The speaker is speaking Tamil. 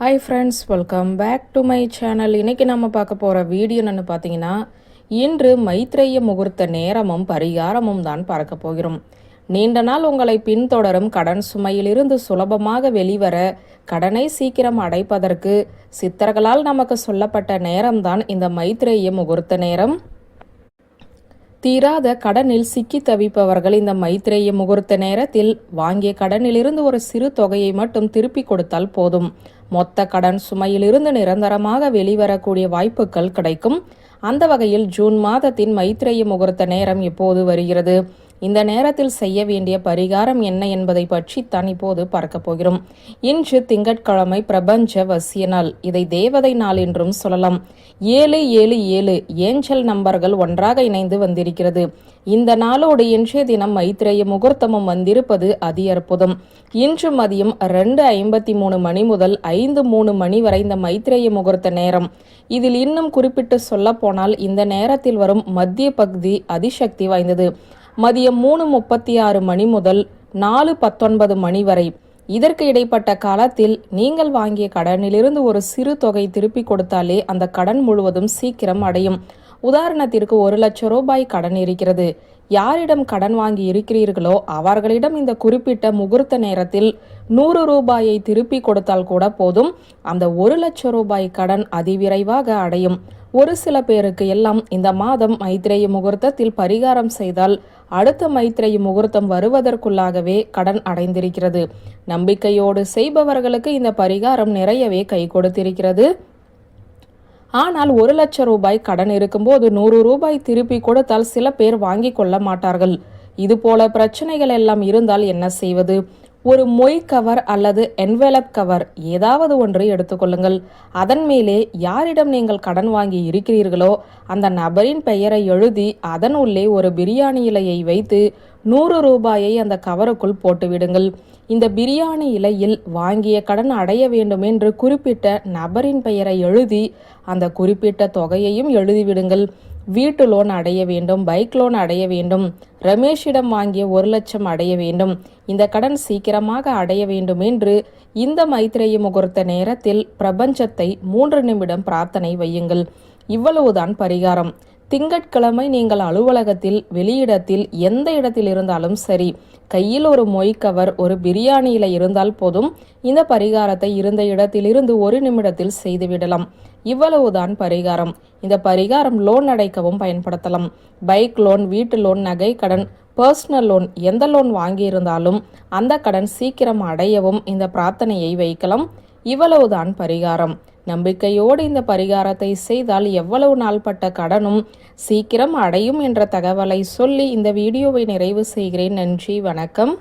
Hi friends welcome back to my channel இன்னைக்கு நம்ம பார்க்க போகிற வீடியோ என்னன்னு பார்த்தீங்கன்னா இன்று மைத்ரேய முகூர்த்த நேரமும் பரிகாரமும் தான் பார்க்க போகிறோம். நீண்ட நாள் உங்களை பின்தொடரும் கடன் சுமையிலிருந்து சுலபமாக வெளிவர கடனை சீக்கிரம் அடைப்பதற்கு சித்தர்களால் நமக்கு சொல்லப்பட்ட நேரம்தான் இந்த மைத்ரேய முகூர்த்த நேரம். தீராத கடனில் சிக்கி தவிப்பவர்கள் இந்த மைத்ரேய முகூர்த்த நேரத்தில் வாங்கிய கடனிலிருந்து ஒரு சிறு தொகையை மட்டும் திருப்பி கொடுத்தால் போதும். மொத்த கடன் சுமையிலிருந்து நிரந்தரமாக வெளிவரக்கூடிய வாய்ப்புகள் கிடைக்கும். அந்த வகையில் ஜூன் மாதத்தின் மைத்ரேய முகூர்த்த நேரம் இப்போது வருகிறது. இந்த நேரத்தில் செய்ய வேண்டிய பரிகாரம் என்ன என்பதை பற்றி தான் இப்போது பார்க்க போகிறோம். இன்று திங்கட்கிழமை பிரபஞ்ச வசிய நாள் இதை தேவதை நாள் என்றும் சொல்லலாம். ஏழு ஏழு ஏழு ஏஞ்சல் நம்பர்கள் ஒன்றாக இணைந்து வந்திருக்கிறது. இந்த நாளோடு இன்றைய தினம் மைத்ரேய முகூர்த்தமும் வந்திருப்பது அதி அற்புதம். இன்று மதியம் ரெண்டு ஐம்பத்தி மூணு மணி முதல் ஐந்து மூணு மணி வரை இந்த மைத்ரேய முகூர்த்த நேரம். இதில் இன்னும் குறிப்பிட்டு சொல்ல போனால் இந்த நேரத்தில் வரும் மத்திய பகுதி அதிசக்தி வாய்ந்தது. மதியம் மூணு முப்பத்தி ஆறு மணி முதல் நாலு பத்தொன்பது மணி வரை. இதற்கு இடைப்பட்ட காலத்தில் நீங்கள் வாங்கிய கடனிலிருந்து ஒரு சிறு தொகை திருப்பி கொடுத்தாலே அந்த கடன் முழுவதும் சீக்கிரம் அடையும். உதாரணத்திற்கு ஒரு லட்சம் ரூபாய் கடன் இருக்கிறது. யாரிடம் கடன் வாங்கி இருக்கிறீர்களோ அவர்களிடம் இந்த குறிப்பிட்ட முகூர்த்த நேரத்தில் நூறு ரூபாயை திருப்பி கொடுத்தால் கூட போதும். அந்த ஒரு லட்சம் ரூபாய் கடன் அதிவிரைவாக அடையும். ஒரு சில பேருக்கு எல்லாம் இந்த மாதம் மைத்ரேய முகூர்த்தத்தில் பரிகாரம் செய்தால் அடுத்த மைத்ரேய முகூர்த்தம் வருவதற்குள்ளாகவே கடன் அடைந்திருக்கிறது. நம்பிக்கையோடு செய்பவர்களுக்கு இந்த பரிகாரம் நிறையவே கை கொடுத்திருக்கிறது. ஆனால் ஒரு லட்சம் ரூபாய் கடன் இருக்கும்போது நூறு ரூபாய் திருப்பி கொடுத்தால் சில பேர் வாங்கி கொள்ள மாட்டார்கள். இது போல பிரச்சனைகள் எல்லாம் இருந்தால் என்ன செய்வது? ஒரு மொய் கவர் அல்லது என்வெலப் கவர் ஏதாவது ஒன்றை எடுத்துக்கொள்ளுங்கள் அதன் மேலே யாரிடம் நீங்கள் கடன் வாங்கி இருக்கிறீர்களோ அந்த நபரின் பெயரை எழுதி அதன் உள்ளே ஒரு பிரியாணி இலையை வைத்து நூறு ரூபாயை அந்த கவருக்குள் போட்டுவிடுங்கள். இந்த பிரியாணி இலையில் வாங்கிய கடன் அடைய வேண்டும் என்று குறிப்பிட்ட நபரின் பெயரை எழுதி அந்த குறிப்பிட்ட தொகையையும் எழுதிவிடுங்கள். வீட்டு லோன் அடைய வேண்டும் பைக் லோன் அடைய வேண்டும் ரமேஷிடம் வாங்கிய ஒரு லட்சம் அடைய வேண்டும். இந்த கடன் சீக்கிரமாக அடைய வேண்டும் என்று இந்த மைத்ரேய முகூர்த்த நேரத்தில் பிரபஞ்சத்தை மூன்று நிமிடம் பிரார்த்தனை வையுங்கள். இவ்வளவுதான் பரிகாரம். திங்கட்கிழமை நீங்கள் அலுவலகத்தில் வெளியிடத்தில் எந்த இடத்தில் இருந்தாலும் சரி கையில் ஒரு மொய் கவர் ஒரு பிரியாணியில் இருந்தால் போதும். இந்த பரிகாரத்தை இருந்த இடத்திலிருந்து ஒரு நிமிடத்தில் செய்துவிடலாம். இவ்வளவுதான் பரிகாரம். இந்த பரிகாரம் லோன் அடைக்கவும் பயன்படுத்தலாம். பைக் லோன் வீட்டு லோன் நகை கடன் பர்சனல் லோன் எந்த லோன் வாங்கியிருந்தாலும் அந்த கடன் சீக்கிரம் அடையவும் இந்த பிரார்த்தனையை வைக்கலாம். இவ்வளவுதான் பரிகாரம். நம்பிக்கையோடு இந்த பரிகாரத்தை செய்தால் எவ்வளவு நாள்பட்ட கடனும் சீக்கிரம் அடையும் என்ற தகவலை சொல்லி இந்த வீடியோவை நிறைவு செய்கிறேன். நன்றி வணக்கம்.